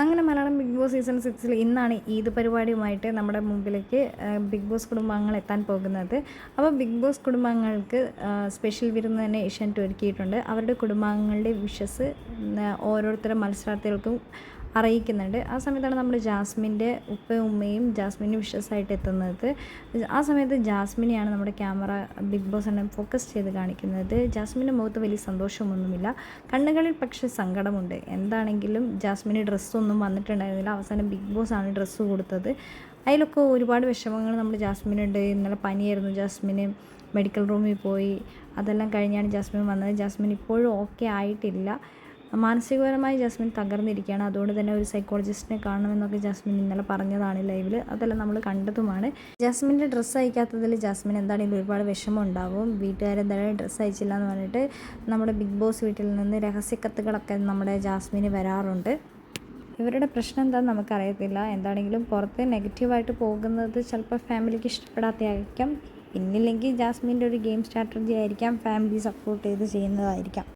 അങ്ങനെ Malayalam big boss season സിക്സിൽ ഇന്നാണ് ഈദ് പരിപാടിയുമായിട്ട് നമ്മുടെ മുമ്പിലേക്ക് ബിഗ് ബോസ് കുടുംബാംഗങ്ങൾ എത്താൻ പോകുന്നത്. അപ്പോൾ ബിഗ് ബോസ് കുടുംബാംഗങ്ങൾക്ക് സ്പെഷ്യൽ വിരുന്ന് തന്നെ ഏഷ്യാനെറ്റ് ഒരുക്കിയിട്ടുണ്ട്. അവരുടെ കുടുംബാംഗങ്ങളുടെ വിഷസ് ഓരോരുത്തരും മത്സരാർത്ഥികൾക്കും അറിയിക്കുന്നുണ്ട്. ആ സമയത്താണ് നമ്മൾ ജാസ്മിന്റെ ഉപ്പയും ഉമ്മയും ജാസ്മിന് വിഷസായിട്ട് എത്തുന്നത്. ആ സമയത്ത് ജാസ്മിനെയാണ് നമ്മുടെ ക്യാമറ ബിഗ് ബോസ് എന്നെ ഫോക്കസ് ചെയ്ത് കാണിക്കുന്നത്. ജാസ്മിന്റെ മുഖത്ത് വലിയ സന്തോഷമൊന്നുമില്ല. കണ്ണുകളിൽ പക്ഷേ സങ്കടമുണ്ട്. എന്താണെങ്കിലും ജാസ്മിന് ഡ്രസ്സൊന്നും വന്നിട്ടുണ്ടായിരുന്നില്ല. അവസാനം ബിഗ് ബോസ് ആണ് ഡ്രസ്സ് കൊടുത്തത്. അതിലൊക്കെ ഒരുപാട് വിഷമങ്ങൾ നമ്മൾ ജാസ്മിനുണ്ട്. ഇന്നലെ പനിയായിരുന്നു. ജാസ്മിന് മെഡിക്കൽ റൂമിൽ പോയി. അതെല്ലാം കഴിഞ്ഞാണ് ജാസ്മിൻ വന്നത്. ജാസ്മിൻ ഇപ്പോഴും ഓക്കെ ആയിട്ടില്ല. മാനസികപരമായി ജാസ്മിൻ തകർന്നിരിക്കുകയാണ്. അതുകൊണ്ട് തന്നെ ഒരു സൈക്കോളജിസ്റ്റിനെ കാണണമെന്നൊക്കെ ജാസ്മിൻ ഇന്നലെ പറഞ്ഞതാണ് ലൈവിൽ അതെല്ലാം നമ്മൾ കണ്ടതുമാണ്. ജാസ്മിന്റെ ഡ്രസ്സ് അയക്കാത്തതിൽ ജാസ്മിൻ എന്താണെങ്കിലും ഒരുപാട് വിഷമം ഉണ്ടാവും വീട്ടുകാരെന്തായാലും ഡ്രസ്സ് അയച്ചില്ല എന്ന് പറഞ്ഞിട്ട് നമ്മുടെ ബിഗ് ബോസ് വീട്ടിൽ നിന്ന് രഹസ്യക്കത്തുകളൊക്കെ നമ്മുടെ ജാസ്മിന് വരാറുണ്ട്. ഇവരുടെ പ്രശ്നം എന്താണെന്ന് നമുക്കറിയത്തില്ല. എന്താണെങ്കിലും പുറത്ത് നെഗറ്റീവായിട്ട് പോകുന്നത് ചിലപ്പോൾ ഫാമിലിക്ക് ഇഷ്ടപ്പെടാത്തയായിരിക്കാം പിന്നില്ലെങ്കിൽ ജാസ്മിന്റെ ഒരു ഗെയിം സ്ട്രാറ്റജി ആയിരിക്കാം. ഫാമിലി സപ്പോർട്ട് ചെയ്ത് ചെയ്യുന്നതായിരിക്കാം.